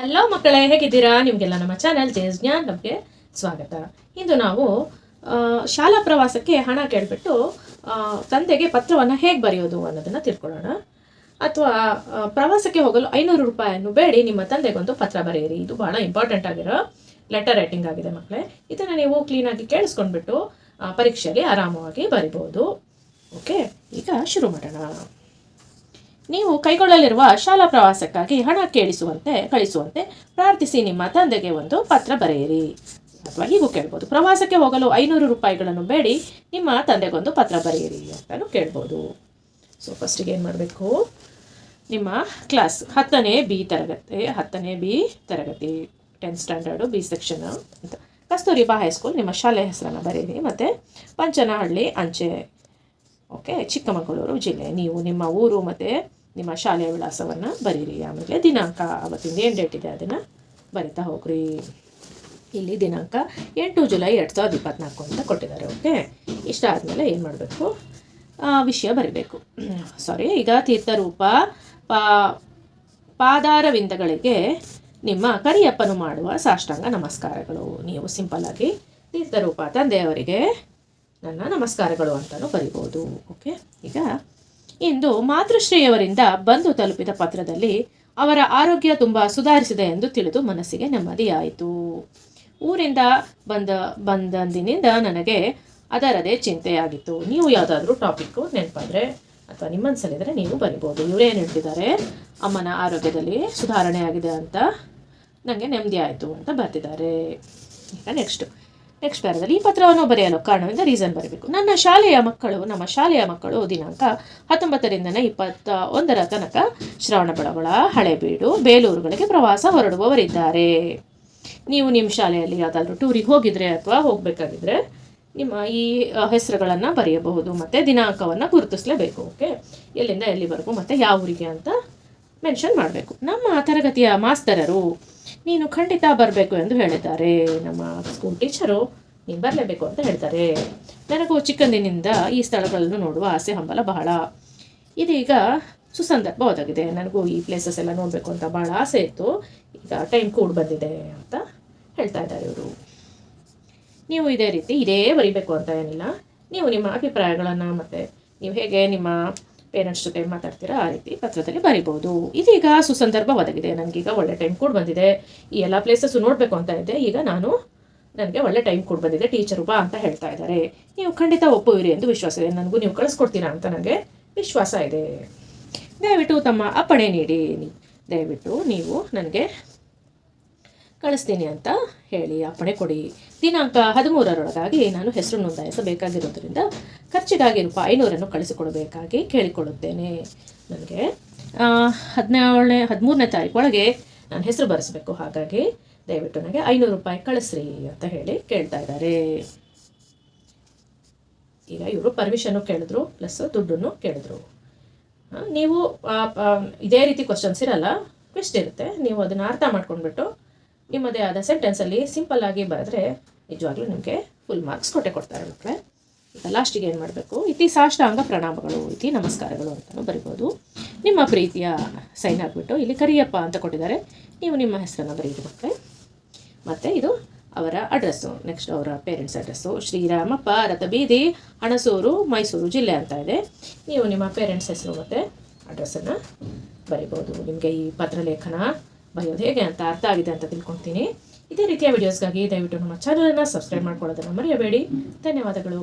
Hello ಮಕ್ಕಳೇ, ಹೇಗಿದ್ದೀರಾ? ನಿಮಗೆಲ್ಲ ನಮ್ಮ ಚಾನಲ್ ಜೇಸ್ ನಮಗೆ ಸ್ವಾಗತ. ಇಂದು ನಾವು ಶಾಲಾ ಪ್ರವಾಸಕ್ಕೆ ಹಣ ಕೇಳಿಬಿಟ್ಟು ತಂದೆಗೆ ಪತ್ರವನ್ನು ಹೇಗೆ ಬರೆಯೋದು ಅನ್ನೋದನ್ನು ತಿಳ್ಕೊಳ್ಳೋಣ. ಅಥವಾ ಪ್ರವಾಸಕ್ಕೆ ಹೋಗಲು ಐನೂರು ರೂಪಾಯಿಯನ್ನು ಬೇಡಿ, ನಿಮ್ಮ ತಂದೆಗೊಂದು ಪತ್ರ ಬರೆಯಿರಿ. ಇದು ಬಹಳ ಇಂಪಾರ್ಟೆಂಟ್ ಆಗಿರೋ ಲೆಟರ್ ರೈಟಿಂಗ್ ಆಗಿದೆ ಮಕ್ಕಳೇ. ಇದನ್ನು ನೀವು ಕ್ಲೀನಾಗಿ ಕೇಳಿಸ್ಕೊಂಡ್ಬಿಟ್ಟು ಪರೀಕ್ಷೆಗೆ ಆರಾಮವಾಗಿ ಬರಿಬೋದು. ಓಕೆ ಈಗ ಶುರು ಮಾಡೋಣ. ನೀವು ಕೈಗೊಳ್ಳಲಿರುವ ಶಾಲಾ ಪ್ರವಾಸಕ್ಕಾಗಿ ಹಣ ಕೇಳಿಸುವಂತೆ, ಕಳಿಸುವಂತೆ ಪ್ರಾರ್ಥಿಸಿ ನಿಮ್ಮ ತಂದೆಗೆ ಒಂದು ಪತ್ರ ಬರೆಯಿರಿ. ಅಥವಾ ಹೀಗೂ ಕೇಳ್ಬೋದು. ಪ್ರವಾಸಕ್ಕೆ ಹೋಗಲು ಐನೂರು ರೂಪಾಯಿಗಳನ್ನು ಬೇಡಿ, ನಿಮ್ಮ ತಂದೆಗೊಂದು ಪತ್ರ ಬರೆಯಿರಿ ಅಂತಲೂ ಕೇಳ್ಬೋದು. ಸೊ ಫಸ್ಟಿಗೆ ಏನು ಮಾಡಬೇಕು? ನಿಮ್ಮ ಕ್ಲಾಸ್ ಹತ್ತನೇ ಬಿ ತರಗತಿ, ಹತ್ತನೇ ಬಿ ತರಗತಿ ಟೆಂತ್ ಸ್ಟ್ಯಾಂಡರ್ಡು ಬಿ ಸೆಕ್ಷನ್ ಅಂತ. ಕಸ್ತೂರಿಬಾ ಹೈಸ್ಕೂಲ್ ನಿಮ್ಮ ಶಾಲೆ ಹೆಸರನ್ನು ಬರೆಯಿರಿ. ಮತ್ತು ಪಂಚನಹಳ್ಳಿ, ಅಂಚೆ ಓಕೆ ಚಿಕ್ಕಮಗಳೂರು ಜಿಲ್ಲೆ. ನೀವು ನಿಮ್ಮ ಊರು, ಮತ್ತು ನಿಮ್ಮ ಶಾಲೆಯ ವಿಳಾಸವನ್ನು ಬರೀರಿ. ಆಮೇಲೆ ದಿನಾಂಕ ಅವತ್ತಿಂದ ಏನು ಡೇಟ್ ಇದೆ ಅದನ್ನು ಬರಿತಾ ಹೋಗ್ರಿ. ಇಲ್ಲಿ ದಿನಾಂಕ ಎಂಟು ಜುಲೈ ಎರಡು ಸಾವಿರದ ಇಪ್ಪತ್ನಾಲ್ಕು ಅಂತ ಕೊಟ್ಟಿದ್ದಾರೆ ಓಕೆ ಇಷ್ಟ ಆದಮೇಲೆ ಏನು ಮಾಡಬೇಕು? ವಿಷಯ ಬರಿಬೇಕು. ಸಾರಿ ಈಗ ತೀರ್ಥರೂಪ ಪಾ, ಪಾದಾರವಿಂದಗಳಿಗೆ ನಿಮ್ಮ ಕರಿಯಪ್ಪನು ಮಾಡುವ ಸಾಷ್ಟಾಂಗ ನಮಸ್ಕಾರಗಳು. ನೀವು ಸಿಂಪಲ್ಲಾಗಿ ತೀರ್ಥರೂಪ ತಂದೆಯವರಿಗೆ ನನ್ನ ನಮಸ್ಕಾರಗಳು ಅಂತಲೂ ಬರಿಬೋದು ಓಕೆ ಈಗ ಇಂದು ಮಾತೃಶ್ರೀಯವರಿಂದ ಬಂದು ತಲುಪಿದ ಪತ್ರದಲ್ಲಿ ಅವರ ಆರೋಗ್ಯ ತುಂಬ ಸುಧಾರಿಸಿದೆ ಎಂದು ತಿಳಿದು ಮನಸ್ಸಿಗೆ ನೆಮ್ಮದಿಯಾಯಿತು. ಊರಿಂದ ಬಂದ, ಬಂದಂದಿನಿಂದ ನನಗೆ ಅದರದೇ ಚಿಂತೆಯಾಗಿತ್ತು. ನೀವು ಯಾವುದಾದ್ರೂ ಟಾಪಿಕ್ಕು ನೆನಪಾದರೆ ಅಥವಾ ನಿಮ್ಮನ್ಸಲ್ಲಿದ್ದರೆ ನೀವು ಬರಿಬೋದು. ಇವರೇನು ಹೇಳ್ತಿದ್ದಾರೆ, ಅಮ್ಮನ ಆರೋಗ್ಯದಲ್ಲಿ ಸುಧಾರಣೆ ಆಗಿದೆ ಅಂತ. ನನಗೆ ನೆಮ್ಮದಿ ಆಯಿತು ಅಂತ ಬರ್ತಿದ್ದಾರೆ. ಈಗ ನೆಕ್ಸ್ಟು ನೆಕ್ಸ್ಟ್ ಪ್ಯಾರದಲ್ಲಿ ಈ ಪತ್ರವನ್ನು ಬರೆಯಲು ಕಾರಣದಿಂದ ರೀಸನ್ ಬರಬೇಕು. ನನ್ನ ಶಾಲೆಯ ಮಕ್ಕಳು, ನಮ್ಮ ಶಾಲೆಯ ಮಕ್ಕಳು ದಿನಾಂಕ ಹತ್ತೊಂಬತ್ತರಿಂದನೇ ಇಪ್ಪತ್ತ ಒಂದರ ತನಕ ಶ್ರವಣಬೆಳಗೊಳ ಹಳೆಬೀಡು, ಬೇಲೂರುಗಳಿಗೆ ಪ್ರವಾಸ ಹೊರಡುವವರಿದ್ದಾರೆ. ನೀವು ನಿಮ್ಮ ಶಾಲೆಯಲ್ಲಿ ಯಾವುದಾದ್ರೂ ಟೂರಿಗೆ ಹೋಗಿದ್ರೆ ಅಥವಾ ಹೋಗಬೇಕಾಗಿದ್ರೆ ನಿಮ್ಮ ಈ ಹೆಸರುಗಳನ್ನು ಬರೆಯಬಹುದು, ಮತ್ತು ದಿನಾಂಕವನ್ನು ಗುರುತಿಸಲೇಬೇಕು ಓಕೆ ಎಲ್ಲಿಂದ ಎಲ್ಲಿವರೆಗೂ ಮತ್ತು ಯಾವ ಊರಿಗೆ ಅಂತ ಮೆನ್ಷನ್ ಮಾಡಬೇಕು. ನಮ್ಮ ತರಗತಿಯ ಮಾಸ್ತರರು ನೀನು ಖಂಡಿತ ಬರಬೇಕು ಎಂದು ಹೇಳಿದ್ದಾರೆ. ನಮ್ಮ ಸ್ಕೂಲ್ ಟೀಚರು ನೀನು ಬರಲೇಬೇಕು ಅಂತ ಹೇಳ್ತಾರೆ. ನನಗೂ ಚಿಕ್ಕಂದಿನಿಂದ ಈ ಸ್ಥಳಗಳನ್ನು ನೋಡುವ ಆಸೆ, ಹಂಬಲ ಬಹಳ. ಇದೀಗ ಸುಸಂದರ್ಭ ಒದಗಿದೆ ನನಗೂ ಈ ಪ್ಲೇಸಸ್ ಎಲ್ಲ ನೋಡಬೇಕು ಅಂತ ಭಾಳ ಆಸೆ ಇತ್ತು. ಈಗ ಟೈಮ್ ಕೂಡ ಬಂದಿದೆ ಅಂತ ಹೇಳ್ತಾ ಇದ್ದಾರೆ ಇವರು. ನೀವು ಇದೇ ರೀತಿ ಇದೇ ಬರಿಬೇಕು ಅಂತ ಏನಿಲ್ಲ. ನೀವು ನಿಮ್ಮ ಅಭಿಪ್ರಾಯಗಳನ್ನು ಮತ್ತು ನೀವು ಹೇಗೆ ನಿಮ್ಮ ಪೇರೆಂಟ್ಸ್ ಜೊತೆ ಮಾತಾಡ್ತೀರಾ? ಆ ರೀತಿ ಪತ್ರದಲ್ಲಿ ಬರಿಬೋದು. ಇದೀಗ ಸುಸಂದರ್ಭ ಒದಗಿದೆ. ನನಗೀಗ ಒಳ್ಳೆ ಟೈಮ್ ಕೂಡ ಬಂದಿದೆ. ಈ ಎಲ್ಲ ಪ್ಲೇಸಸ್ಸು ನೋಡಬೇಕು ಅಂತ ಇದ್ದೆ ಈಗ ನಾನು ನನಗೆ ಒಳ್ಳೆ ಟೈಮ್ ಕೂಡ ಬಂದಿದೆ. ಟೀಚರು ಬಾ ಅಂತ ಹೇಳ್ತಾ ಇದ್ದಾರೆ. ನೀವು ಖಂಡಿತ ಒಪ್ಪುವಿರಿ ಎಂದು ವಿಶ್ವಾಸ ಇದೆ. ನನಗೂ ನೀವು ಕಳಿಸ್ಕೊಡ್ತೀರಾ ಅಂತ ನನಗೆ ವಿಶ್ವಾಸ ಇದೆ. ದಯವಿಟ್ಟು ತಮ್ಮ ಅಪ್ಪಣೆ ನೀಡಿ. ದಯವಿಟ್ಟು ನೀವು ನನಗೆ ಕಳಿಸ್ತೀನಿ ಅಂತ ಹೇಳಿ, ಅಪ್ಪಣೆ ಕೊಡಿ. ದಿನಾಂಕ ಹದಿಮೂರರೊಳಗಾಗಿ ನಾನು ಹೆಸರು ನೋಂದಾಯಿಸಬೇಕಾಗಿರೋದ್ರಿಂದ ಖರ್ಚಿಗಾಗಿ ರೂಪಾಯಿ ಐನೂರನ್ನು ಕಳಿಸಿಕೊಡಬೇಕಾಗಿ ಕೇಳಿಕೊಳ್ಳುತ್ತೇನೆ. ನನಗೆ ಹದಿನೇಳನೇ, ಹದಿಮೂರನೇ ತಾರೀಕು ಒಳಗೆ ನಾನು ಹೆಸರು ಬರೆಸಬೇಕು. ಹಾಗಾಗಿ ದಯವಿಟ್ಟು ನನಗೆ ಐನೂರು ರೂಪಾಯಿ ಕಳಿಸ್ರಿ ಅಂತ ಹೇಳಿ ಕೇಳ್ತಾ ಇದ್ದಾರೆ. ಈಗ ಇವರು ಪರ್ಮಿಷನ್ನು ಕೇಳಿದ್ರು ಪ್ಲಸ್ ದುಡ್ಡನ್ನು ಕೇಳಿದ್ರು. ನೀವು ಇದೇ ರೀತಿ ಕ್ವಶನ್ಸ್ ಇರಲ್ಲ ಕ್ವೆಸ್ಟ್ ಇರುತ್ತೆ. ನೀವು ಅದನ್ನು ಅರ್ಥ ಮಾಡ್ಕೊಂಡ್ಬಿಟ್ಟು ನಿಮ್ಮದೇ ಆದ ಸೆಂಟೆನ್ಸಲ್ಲಿ ಸಿಂಪಲ್ ಆಗಿ ಬರೆದ್ರೆ ನಿಜವಾಗ್ಲೂ ನಿಮಗೆ ಫುಲ್ ಮಾರ್ಕ್ಸ್ ಕೊಟ್ಟೆ ಕೊಡ್ತಾರೆ ಮಕ್ಕಳೇ. ಈಗ ಲಾಸ್ಟಿಗೆ ಏನು ಮಾಡಬೇಕು? ಇತಿ ಸಾಷ್ಟಾಂಗ ಪ್ರಣಾಮಗಳು, ಇತಿ ನಮಸ್ಕಾರಗಳು ಅಂತಲೂ ಬರಿಬೋದು. ನಿಮ್ಮ ಪ್ರೀತಿಯ ಸೈನ್ ಆಗಿಬಿಟ್ಟು ಇಲ್ಲಿ ಕರಿಯಪ್ಪ ಅಂತ ಕೊಟ್ಟಿದ್ದಾರೆ. ನೀವು ನಿಮ್ಮ ಹೆಸರನ್ನು ಬರೀರಿ ಮಕ್ಕಳೇ. ಮತ್ತು ಇದು ಅವರ ಅಡ್ರೆಸ್ಸು ನೆಕ್ಸ್ಟ್ ಅವರ ಪೇರೆಂಟ್ಸ್ ಅಡ್ರೆಸ್ಸು ಶ್ರೀರಾಮಪ್ಪ, ರಥಬೀದಿ, ಹಣಸೂರು, ಮೈಸೂರು ಜಿಲ್ಲೆ ಅಂತ ಇದೆ. ನೀವು ನಿಮ್ಮ ಪೇರೆಂಟ್ಸ್ ಹೆಸರು ಮತ್ತು ಅಡ್ರೆಸ್ಸನ್ನು ಬರಿಬೋದು. ನಿಮಗೆ ಈ ಪತ್ರಲೇಖನ ಬರೆಯೋದು ಹೇಗೆ ಅಂತ ಅರ್ಥ ಆಗಿದೆ ಅಂತ ತಿಳ್ಕೊಳ್ತೀನಿ ಇದೇ ರೀತಿಯ ವಿಡಿಯೋಸ್ಗಾಗಿ ದಯವಿಟ್ಟು ನಮ್ಮ ಚಾನಲನ್ನು ಸಬ್ಸ್ಕ್ರೈಬ್ ಮಾಡ್ಕೊಳ್ಳೋದನ್ನು ಮರೆಯಬೇಡಿ. ಧನ್ಯವಾದಗಳು.